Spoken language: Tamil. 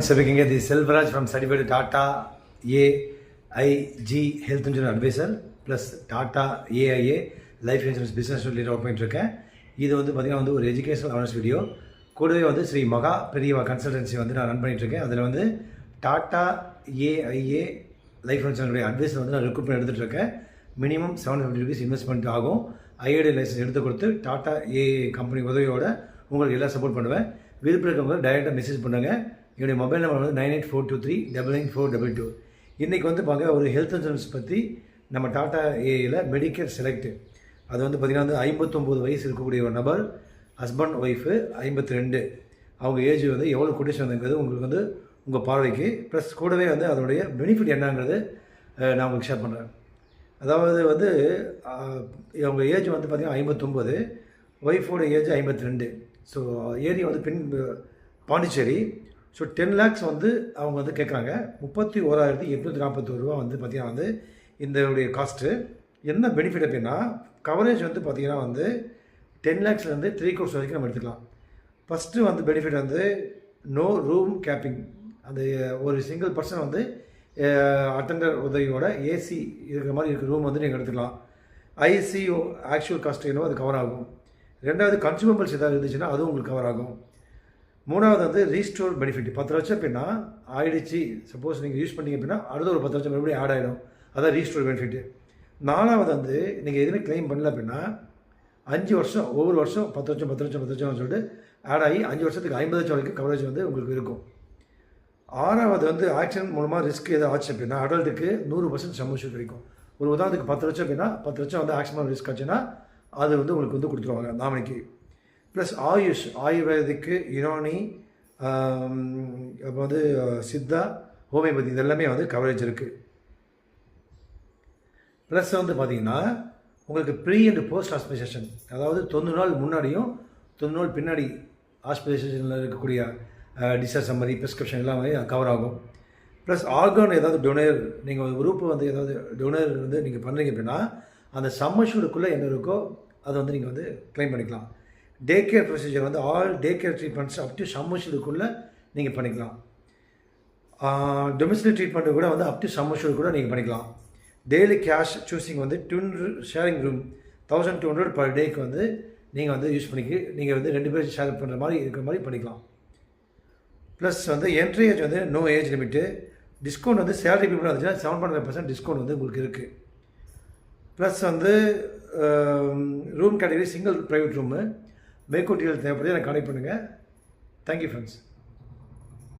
இருக்கீங்க the Selvaraj from certified Tata AIG health insurance advisor plus Tata AIA life insurance business related work பண்ணிட்டுருக்கேன் இது வந்து பார்த்திங்கன்னா வந்து ஒரு எஜுகேஷனல் அவேர்னஸ் வீடியோ கூடவே வந்து ஸ்ரீ மகா பெரியவா கன்சல்டன்சி வந்து நான் ரன் பண்ணிகிட்ருக்கேன் அதில் வந்து Tata AIA life insurance advise வந்து நான் recruitment எடுத்துகிட்ருக்கேன் minimum seven fifty rupees investment ஆகும். ஐஐடி லைசன்ஸ் எடுத்து கொடுத்து டாட்டா ஏஐ கம்பெனி உதவியோட உங்களுக்கு எல்லாம் சப்போர்ட் பண்ணுவேன். விருப்பம் இருக்கவங்க டைரெக்டாக மெசேஜ் பண்ணுங்கள் என்னுடைய மொபைல் நம்பர் வந்து nine eight four two three double nine four double two இன்றைக்கி வந்து பார்க்க ஒரு ஹெல்த் இன்சூரன்ஸ் பற்றி நம்ம டாட்டா ஏஐயில் மெடிக்கேர் செலக்ட் அது வந்து பார்த்திங்கன்னா வந்து ஐம்பத்தொம்போது வயசு இருக்கக்கூடிய ஒரு நபர் ஹஸ்பண்ட் ஒய்ஃபு ஐம்பத்தி ரெண்டு அவங்க ஏஜ் வந்து எவ்வளோ கொட்டேஷன் வந்துங்கிறது உங்களுக்கு வந்து உங்கள் பார்வைக்கு ப்ளஸ் கூடவே வந்து அதனுடைய பெனிஃபிட் என்னங்கிறது நான் உங்களுக்கு ஷேர் பண்ணுறேன் அதாவது வந்து அவங்க ஏஜ் வந்து பார்த்திங்கன்னா ஐம்பத்தொம்போது ஒய்ஃபோட ஏஜ் ஐம்பத்தி ரெண்டு ஸோ ஏரியா வந்து பின் பாண்டிச்சேரி ஸோ டென் லேக்ஸ் வந்து அவங்க வந்து கேட்குறாங்க முப்பத்தி ஓராயிரத்தி எட்நூற்றி நாற்பத்தோரு ரூபா வந்து பார்த்திங்கன்னா வந்து இந்த காஸ்ட்டு என்ன பெனிஃபிட் அப்படின்னா கவரேஜ் வந்து பார்த்திங்கன்னா வந்து டென் லேக்ஸ்லேருந்து த்ரீ கோர்ஸ் வரைக்கும் நம்ம எடுத்துக்கலாம். ஃபஸ்ட்டு வந்து பெனிஃபிட் வந்து நோ ரூம் கேப்பிங் அந்த ஒரு சிங்கிள் பர்சன் வந்து அட்டண்டர் உதவியோட ஏசி இருக்கிற மாதிரி இருக்கிற ரூம் வந்து நீங்கள் எடுத்துக்கலாம். ஐசிஓ ஆக்சுவல் காஸ்ட் என்னவோ அது கவர் ஆகும். ரெண்டாவது கன்சூமபிள்ஸ் ஏதாவது இருந்துச்சுன்னா அதுவும் உங்களுக்கு கவர் ஆகும். மூணாவது வந்து ரீஸ்டோர் பெனிஃபிட் பத்து லட்சம் அப்படின்னா ஆயிடுச்சு. சப்போஸ் நீங்கள் யூஸ் பண்ணீங்க அப்படின்னா அடுத்த ஒரு பத்து லட்சம் மறுபடியும் ஆட் ஆகிடும் அதான் ரீஸ்டோர் பெனிஃபிட் நாலாவது வந்து நீங்கள் எதுவுமே க்ளைம் பண்ணல அப்படின்னா அஞ்சு வருஷம் ஒவ்வொரு வருஷம் பத்து லட்சம் பத்து லட்சம் பத்து லட்சம் சொல்லிட்டு ஆட் ஆகி அஞ்சு வருஷத்துக்கு ஐம்பது லட்சம் வரைக்கும் கவரேஜ் வந்து உங்களுக்கு இருக்கும். ஆறாவது வந்து ஆக்சிடென்ட் மூலமாக ரிஸ்க் எதாவது ஆச்சு அப்படின்னா அடல்ட்டுக்கு நூறு பர்சன்ட் சமூஷன் கிடைக்கும். ஒரு உதாரணத்துக்கு பத்து லட்சம் அப்படின்னா பத்து லட்சம் வந்து ஆக்சிடென்ட் ரிஸ்க் ஆச்சுன்னா அது வந்து உங்களுக்கு வந்து கொடுத்துருவாங்க நாமினிக்கு. ப்ளஸ் ஆயுஷ் ஆயுர்வேதிக்கு யுனானி அப்புறம் வந்து சித்தா ஹோமியோபதி இது எல்லாமே வந்து கவரேஜ் இருக்குது ப்ளஸ் வந்து பார்த்திங்கன்னா உங்களுக்கு ப்ரீ அண்ட் போஸ்ட் ஹாஸ்பிட்டலைசேஷன் அதாவது தொண்ணூறு நாள் முன்னாடியும் தொண்ணூறு நாள் பின்னாடி ஹாஸ்பிட்டலைசேஷனில் இருக்கக்கூடிய டிசார்ஜ் சம்மரி ப்ரிஸ்கிரிப்ஷன் எல்லாமே கவர் ஆகும். ப்ளஸ் ஆர்கான் ஏதாவது டொனேர் நீங்கள் உறுப்பு வந்து ஏதாவது டொனேர் வந்து நீங்கள் பண்ணுறீங்க அப்படின்னா அந்த சம்மஷூடுக்குள்ளே என்ன இருக்கோ அதை வந்து நீங்கள் வந்து க்ளைம் பண்ணிக்கலாம். டே கேர் ப்ரொசீஜர் வந்து all day care treatments up to சம்மஷூடுக்குள்ளே நீங்கள் பண்ணிக்கலாம். டொமிசிலரி ட்ரீட்மெண்ட்டு கூட வந்து அப் டு சம்மர்ஷூர் கூட நீங்கள் பண்ணிக்கலாம். டெய்லி கேஷ் சூஸிங் வந்து two sharing room thousand two hundred per டேக்கு வந்து நீங்கள் வந்து யூஸ் பண்ணிக்கி நீங்கள் வந்து ரெண்டு பேரும் ஷேர் பண்ணுற மாதிரி இருக்கிற மாதிரி பண்ணிக்கலாம். ப்ளஸ் வந்து என்ட்ரி ஏஜ் வந்து நோ ஏஜ் லிமிட்டு டிஸ்கவுண்ட் வந்து சேலரி பீப்புள் வந்துச்சுன்னா seven point five percent discount வந்து உங்களுக்கு இருக்குது ப்ளஸ் வந்து room category single private room மேற்கூட்டிகள் தேவைப்படுது எனக்கு கனெக்ட் பண்ணுங்கள் தேங்க்யூ ஃப்ரெண்ட்ஸ்